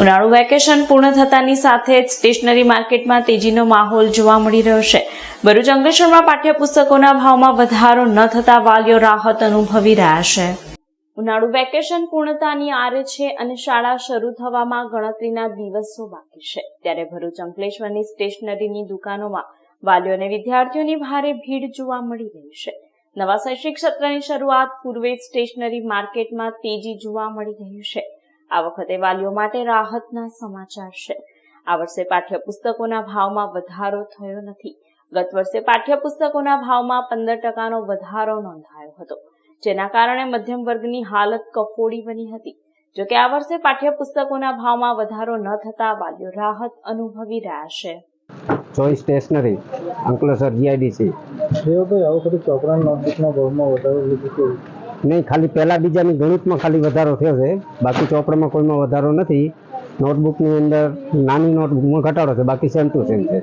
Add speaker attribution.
Speaker 1: ઉનાળુ વેકેશન પૂર્ણ થતાની સાથે જ સ્ટેશનરી માર્કેટમાં તેજીનો માહોલ જોવા મળી રહ્યો છે. ભરૂચ અંકલેશ્વરમાં પાઠ્યપુસ્તકોના ભાવમાં વધારો ન થતા વાલીઓ રાહત અનુભવી રહ્યા છે. ઉનાળુ વેકેશન પૂર્ણતાની આરે છે અને શાળા શરૂ થવામાં ગણતરીના દિવસો બાકી છે. ત્યારે ભરૂચ અંકલેશ્વરની સ્ટેશનરીની દુકાનોમાં વાલીઓ અને વિદ્યાર્થીઓની ભારે ભીડ જોવા મળી રહી છે. નવા શૈક્ષિક સત્રની શરૂઆત પૂર્વે સ્ટેશનરી માર્કેટમાં તેજી જોવા મળી રહી છે. આ વખતે વાલીઓ માટે રાહતના સમાચાર છે. આ વર્ષે પાઠ્યપુસ્તકોના ભાવમાં વધારો થયો નથી. ગત વર્ષે પાઠ્યપુસ્તકોના ભાવમાં પંદર ટકાનો વધારો નોંધાયો હતો જેના કારણે મધ્યમ વર્ગની હાલત કફોડી બની હતી. જોકે આ વર્ષે પાઠ્યપુસ્તકોના ભાવમાં વધારો ન થતા વાલીઓ રાહત અનુભવી રહ્યા છે.
Speaker 2: Choice stationery Ankleshwar GIDC
Speaker 3: Devbhai આ વખતે ચોપડાના નોટબુકના ભાવમાં વધારો લીધો કેવું
Speaker 2: નહીં, ખાલી પહેલાં બીજાની ગણિતમાં ખાલી વધારો થયો છે. બાકી ચોપડામાં કોઈમાં વધારો નથી. નોટબુકની અંદર નાની નોટબુકમાં ઘટાડો છે બાકી સેમ ટુ સેમ છે.